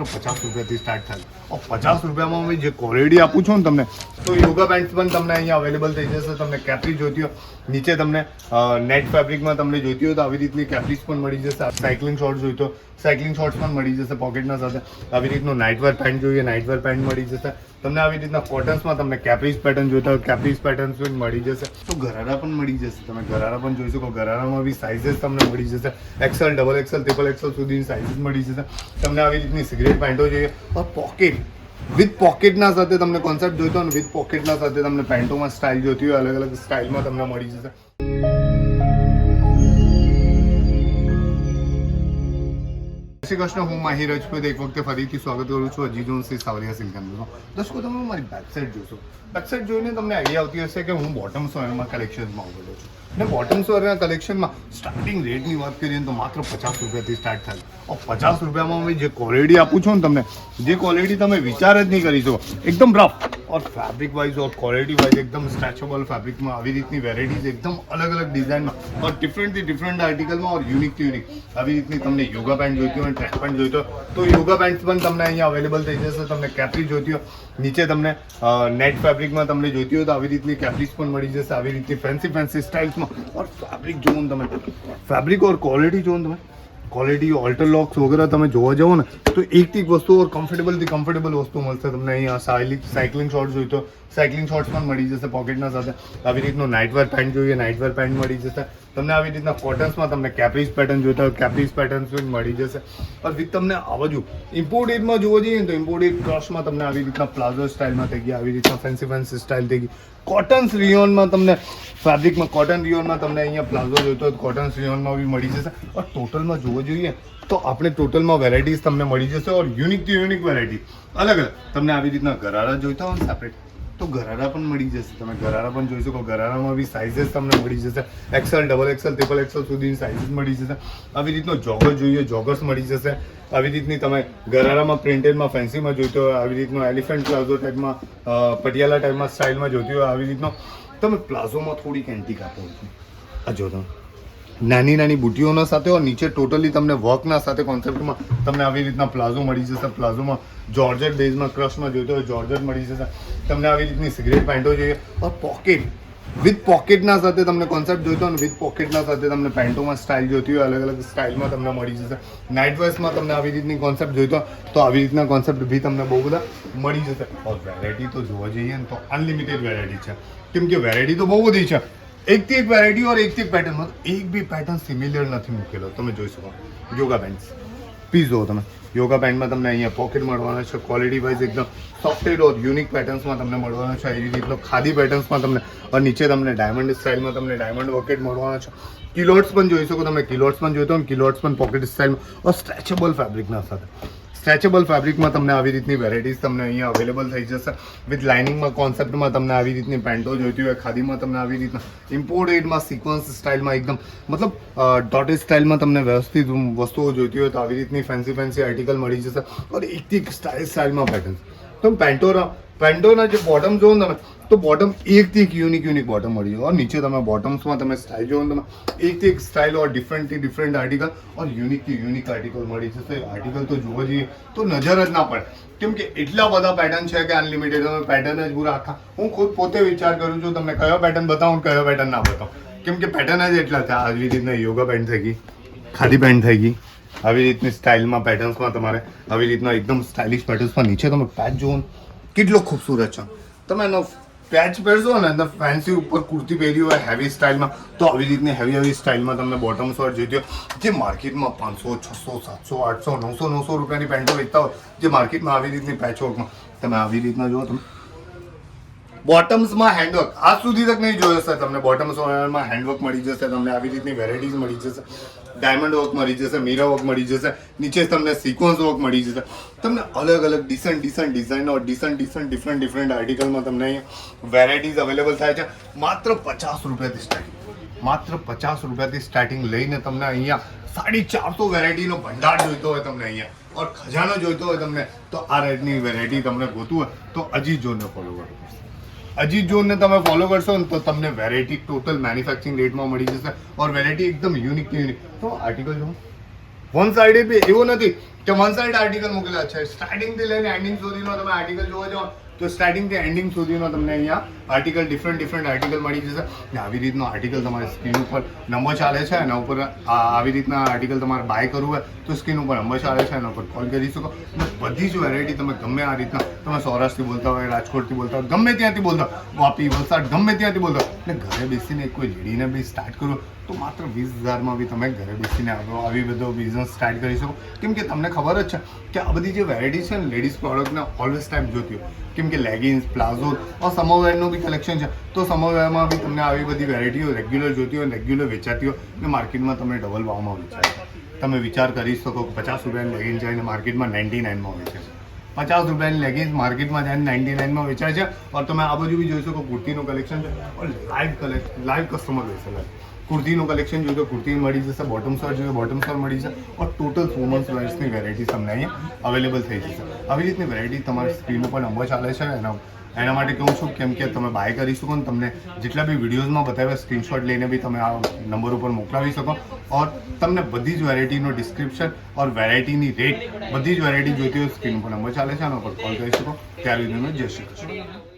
માત્ર પચાસ રૂપિયાથી સ્ટાર્ટ થાય. પચાસ રૂપિયામાં અમે જે ક્વોલિટી આપું છું ને તમને, તો યોગા પેન્ટ્સ પણ તમને અહીંયા અવેલેબલ થઈ જશે. તમને કેપરી જોઈતી હોય, નીચે તમને નેટ ફેબ્રિકમાં તમને જોઈતી હોય તો આવી રીતની કેપરીસ પણ મળી જશે. સાયકલિંગ શોર્ટ જોઈતો સાયકલિંગ શોર્ટ્સ પણ મળી જશે પોકેટના સાથે. આવી રીતનું નાઇટવેર પેન્ટ જોઈએ નાઇટવેર પેન્ટ મળી જશે. તમને આવી રીતના કોટન્સમાં તમને કેપ્રીસ પેટર્ન જોઈતા હોય કેપ્રીસ પેટર્ન પણ મળી જશે. તો ગરારા પણ મળી જશે. તમે ગરારા પણ જોઈ શકો. ગરારામાં બી સાઇઝીસ તમને મળી જશે. XL double XL triple XL સુધીની સાઇઝ મળી જશે. તમને આવી રીતની સિગરેટ પેન્ટો જોઈએ. પણ પોકેટ વિથ પોકેટના સાથે તમને કોન્સેપ્ટ જોઈતો હોય ને વિથ પોકેટના સાથે તમને પેન્ટોમાં સ્ટાઇલ જોઈતી હોય અલગ અલગ સ્ટાઇલમાં તમને મળી જશે. શ્રી કૃષ્ણ, હું માહી રજપૂત. એક વખતે ફરીથી સ્વાગત કરું છું અજી જોન્સી સાવરિયા સિલ્ક એમ્બરમાં દર્શકો, તમે મારી વેબસાઇટ જોશો. વેબસાઇટ જોઈને તમને આઈડિયા આવતી હશે કે હું બોટમ સોયરમાં કલેક્શનમાં ઉભેલો છું. અને બોટમ સોયરના કલેક્શનમાં સ્ટાર્ટિંગ રેટની વાત કરીએ તો માત્ર પચાસ રૂપિયાથી સ્ટાર્ટ થાય. પચાસ રૂપિયામાં મેં જે ક્વોલિટી આપું છું ને તમને, જે ક્વોલિટી તમે વિચાર જ નહીં કરી શકો. એકદમ rough or fabric wise or quality wise એકદમ સ્ટ્રેચેબલ ફેબ્રિકમાં આવી રીતની વેરાયટીઝ એકદમ અલગ અલગ ડિઝાઇનમાં ઓર ડિફરન્ટથી ડિફરન્ટ આર્ટિકલમાં ઓર યુનિકથી યુનિક આવી રીતની તમને યોગા પેન્ટ જોઈતી હોય ટ્રેક પેન્ટ જોઈતો તો યોગા પેન્ટ પણ તમને અહીંયા અવેલેબલ થઈ જશે તમને કેપ્રી જોઈતી હોય નીચે તમને નેટ ફેબ્રિકમાં તમને જોઈતી હોય તો આવી રીતની કેપ્રીસ પણ મળી જશે આવી રીતની ફેન્સી ફેન્સી સ્ટાઇલ્સમાં ઓર ફેબ્રિક જોઉં તમે ફેબ્રિક ઓર ક્વોલિટી જોઉં તમે ક્વોલિટી ઓલ્ટર લોક્સ વગેરે તમે જોવા જાઓ ને, તો એકથી એક વસ્તુ ઓર કમ્ફર્ટેબલથી કમ્ફર્ટેબલ વસ્તુ મળશે તમને અહીંયા સાયલિંગ સાયકલિંગ શોર્ટ્સ જોઈતો સાયકલિંગ શોર્ટ્સ પણ મળી જશે પોકેટના સાથે. આવી રીતનું નાઇટવેર પેન્ટ જોઈએ નાઇટવેર પેન્ટ મળી જશે. તમને આવી રીતના કોટન્સમાં તમને કેપ્રીસ પેટર્ન જોઈતા હોય કેપ્રીસ પેટર્ન મળી જશે. પર વિથ તમને આ બાજુ ઇમ્પોર્ટેડમાં જોવો જઈએ તો ઇમ્પોર્ટેડ ક્રોસમાં તમને આવી રીતના પ્લાઝો સ્ટાઇલમાં થઈ ગઈ આવી રીતના ફેન્સી ફેન્સી સ્ટાઇલ થઈ ગઈ. કોટન્સ રિયોનમાં તમને ફેબ્રિકમાં કોટન રિયોનમાં તમને અહીંયા પ્લાઝો જોઈતો હોય કોટન રિયોનમાં બી મળી જશે. પણ ટોટલમાં જોવો જોઈએ તો આપણે ટોટલમાં વેરાયટીઝ તમને મળી જશે or unique to unique variety અલગ અલગ. તમને આવી રીતના ગરારા જોઈતા હોય સેપરેટ તો ગરારા પણ મળી જશે. તમે ગરારા પણ જોઈ શકો. ગરારામાં બી સાઇઝીસ તમને મળી જશે. XL double XL triple XL સુધીની સાઇઝ મળી જશે. આવી રીતનો જોગર જોઈએ જોગર્સ મળી જશે. આવી રીતની તમે ગરારામાં પ્રિન્ટેડમાં ફેન્સીમાં જોઈતો હોય આવી રીતનો એલિફન્ટ પ્લાઝો ટાઈપમાં પટિયાલા ટાઈપમાં સ્ટાઇલમાં જોઈતી હોય, આવી રીતનો. તમે પ્લાઝોમાં થોડીક એન્ટિક આપો છો. આ જો નાની નાની બુટીઓના સાથે નીચે ટોટલી તમને વર્કના સાથે કોન્સેપ્ટમાં તમને આવી રીતના પ્લાઝો મળી જશે. પ્લાઝોમાં જોર્જેટ બેઝમાં ક્રશમાં જોઈતો હોય જોર્જેટ મળી જશે. તમને આવી રીતની સિગરેટ પેન્ટો જોઈએ. ઓર પોકેટ વિથ પોકેટના સાથે તમને કોન્સેપ્ટ જોઈતો હોય ને વિથ પોકેટના સાથે તમને પેન્ટોમાં સ્ટાઇલ જોઈતી હોય, અલગ અલગ સ્ટાઇલમાં તમને મળી જશે. નાઇટ વેર્સમાં તમને આવી રીતની કોન્સેપ્ટ જોઈતો તો આવી રીતના કોન્સેપ્ટ બી તમને બહુ બધા મળી જશે. વેરાયટી તો જોવા જઈએ ને, તો અનલિમિટેડ વેરાયટી છે. કેમ કે વેરાયટી તો બહુ બધી છે. એકથી એક વેરાયટી ઓર એકથી એક પેટર્ન એક બી પેટર્ન સિમિલર નથી મૂકેલો. તમે જોઈ શકો. યોગા બેન્ડ પીસ જુઓ તમે. યોગા બેન્ડમાં તમને અહીંયા પોકેટ મળવાના છે. ક્વોલિટી વાઇઝ એકદમ સોફ્ટેડ ઓર યુનિક પેટર્ન્સમાં તમને મળવાના છે. એવી રીતનો ખાદી પેટર્ન્સમાં તમને અને નીચે તમને ડાયમંડ સ્ટાઇલમાં તમને ડાયમંડ વોકેટ મળવાના છે. કિલોટ્સ પણ જોઈ શકો તમે. કિલોટ્સ પણ જોઈતો હોય કિલોટ્સ પણ પોકેટ સ્ટાઇલમાં ઓર સ્ટ્રેચેબલ ફેબ્રિકના સાથે. સ્ટ્રેચેબલ ફેબ્રિકમાં તમને આવી રીતની વેરાયટીઝ તમને અહીંયા અવેલેબલ થઈ જશે. વિથ લાઇનિંગમાં કોન્સેપ્ટમાં તમને આવી રીતની પેન્ટો જોઈતી હોય, ખાદીમાં તમને આવી રીતના ઇમ્પોર્ટેડમાં સિક્વન્સ સ્ટાઇલમાં એકદમ, મતલબ ડોટેડ સ્ટાઇલમાં તમને વ્યવસ્થિત વસ્તુઓ જોઈતી હોય તો આવી રીતની ફેન્સી ફેન્સી આર્ટિકલ મળી જશે. અને એક સ્ટાઇલ સ્ટાઇલમાં પેટર્ન તો પેન્ટોના પેન્ટોના જે બોટમ ને તમે, તો બોટમ એકથી એક યુનિક યુનિક બોટમ મળી જાય. ઓર નીચે તમે બોટમ્સમાં તમે સ્ટાઇલ ને તમે, એકથી એક સ્ટાઇલ ઓર ડિફરન્ટથી ડિફરન્ટ આર્ટિકલ ઓર યુનિકથી યુનિક આર્ટિકલ મળી જશે. આર્ટિકલ તો જોવા જઈએ તો નજર જ ના પડે. કેમ કે એટલા બધા પેટર્ન છે કે અનલિમિટેડ તમે પેટર્ન જ પૂરા આખા. હું ખુદ પોતે વિચાર કરું છું, તમને કયો પેટર્ન બતાવું કયો પેટર્ન ના બતાવું. કેમ કે પેટર્ન જ એટલા છે. આવી રીતના યોગા પેન્ટ થઈ ગઈ, ખાદી પેન્ટ થઈ ગઈ. આવી રીતની સ્ટાઇલમાં પેટર્ન્સમાં તમારે આવી રીતના એકદમ સ્ટાઇલિશ પેટર્ન્સમાં નીચે તમે પેચ જુઓ કેટલો ખૂબસૂરત છે. તમે એનો પેચ પહેરશો ને અંદર ફેન્સી ઉપર કુર્તી પહેરી હોય હેવી સ્ટાઇલમાં તો આવી રીતની હેવી હેવી સ્ટાઇલમાં તમને બોટમ શોર્ટ જોઈતી હોય જે માર્કેટમાં પાંચસો, છસો, સાતસો, આઠસો, નવસો નવસો રૂપિયાની પેન્ટો વેચતા હોય, જે માર્કેટમાં આવી રીતની પેચવર્કમાં તમે આવી રીતના જુઓ, તમે બોટમ્સમાં હેન્ડવર્ક આજ સુધી તક નહીં જોયો સર તમને બોટમ્સમાં હેન્ડવર્ક મળી જશે, તમને આવી રીતની વેરાયટીઝ મળી જશે. ડાયમંડ વર્ક મળી જશે મીરા વર્ક મળી જશે, નીચે તમને સિક્વન્સ વર્ક મળી જશે. તમને અલગ અલગ decent decent design decent decent different different આર્ટિકલમાં તમને અહીંયા વેરાયટીઝ અવેલેબલ થાય છે. માત્ર પચાસ રૂપિયાથી સ્ટાર્ટિંગ માત્ર પચાસ રૂપિયાથી સ્ટાર્ટિંગ લઈને તમને અહીંયા સાડી ચારસો વેરાયટીનો ભંડાર જોઈતો હોય તમને અહીંયા. ઓર ખજાનો જોઈતો હોય તમને, તો આ રેટની વેરાયટી તમને ગોતું હોય, તો હજી જોને ફોલો કરવું પડશે અજીત જોનને તમે ફોલો કરશો ને તો તમને વેરાયટી ટોટલ મેન્યુફેક્ચરિંગ રેટમાં મળી જશે ઓર વેરાયટી એકદમ યુનિક યુનિક તો આર્ટિકલ જો વન સાઇડેડ બી એવું નથી કે વન સાઇડ આર્ટિકલ મૂકેલા છે. સ્ટાર્ટિંગથી લઈને એન્ડિંગ સુધીનો તમે આર્ટિકલ જોવા જાઓ. તો સ્ટાર્ટિંગથી એન્ડિંગ સુધીનો તમને અહીંયા આર્ટિકલ ડિફરન્ટ ડિફરન્ટ આર્ટિકલ મળી જશે. ને આવી રીતનો આર્ટિકલ તમારે સ્ક્રીન ઉપર નંબર ચાલે છે, એના ઉપર આવી રીતના આર્ટિકલ તમારે બાય કરવું હોય તો સ્ક્રીન ઉપર નંબર ચાલે છે, એના ઉપર કોલ કરી શકો. બધી જ વેરાયટી તમે ગમે આ રીતના તમે સૌરાષ્ટ્રથી બોલતા હોય, રાજકોટથી બોલતા હોય, ગમે ત્યાંથી બોલતા વાપી વલસાડ ગમે ત્યાંથી બોલતા અને ઘરે બેસીને કોઈ લેડીને બી સ્ટાર્ટ કરો તો માત્ર વીસ હજારમાં બી તમે ઘરે બેસીને આવો, આવી બધો બિઝનેસ સ્ટાર્ટ કરી શકો. કેમ કે તમને ખબર જ છે કે આ બધી જે વેરાયટી છે ને લેડીઝ પ્રોડક્ટને ઓલવેઝ ટાઈમ જોતી હોય. કેમ કે લેગિન્સ પ્લાઝો ઓર સમરવેરનું બી કલેક્શન છે. તો સમરવેરમાં બી તમને આવી બધી વેરાયટીઓ રેગ્યુલર જોતી હોય રેગ્યુલર વેચાતી હોય ને માર્કેટમાં તમને ડબલ ભાવમાં વેચાય. તમે વિચાર કરી શકો કે પચાસ રૂપિયાની લેગિન્સ ને માર્કેટમાં નાઇન્ટી નાઇનમાં વેચે છે. પચાસ રૂપિયાની લેગિન્સ માર્કેટમાં જઈને નાઇન્ટી નાઇનમાં વેચાય છે. ઓર તમે આ બાજુ બી જોઈ શકો કુર્તીનું કલેક્શન છે. Or live collection live customer બેસેલા છે. કુર્તીનું કલેક્શન જોઈએ તો કુર્તી મળી જશે બોટમ શર્ટ જોઈએ બોટમ શર્ટ મળી જશે ઓર ટોટલ વુમન્સ વેર્સની વેરાયટી તમને અહીંયા અવેલેબલ થઈ જશે. આવી રીતની વેરાયટી તમારી સ્ક્રીન ઉપર નંબર ચાલે છે એના એના માટે કહું છું કેમ કે તમે બાય કરી શકો ને, તમને જેટલા બી વિડીયોઝમાં બતાવ્યા સ્ક્રીનશોટ લઈને બી તમે આ નંબર ઉપર મોકલાવી શકો. ઓર તમને બધી જ વેરાયટીનો ડિસ્ક્રિપ્શન ઓર વેરાયટીની રેટ બધી જ વેરાયટી જોઈતી હોય સ્ક્રીન ઉપર નંબર ચાલે છે, આના પર કોલ કરી શકો. ત્યારે જય શ્રી કૃષ્ણ.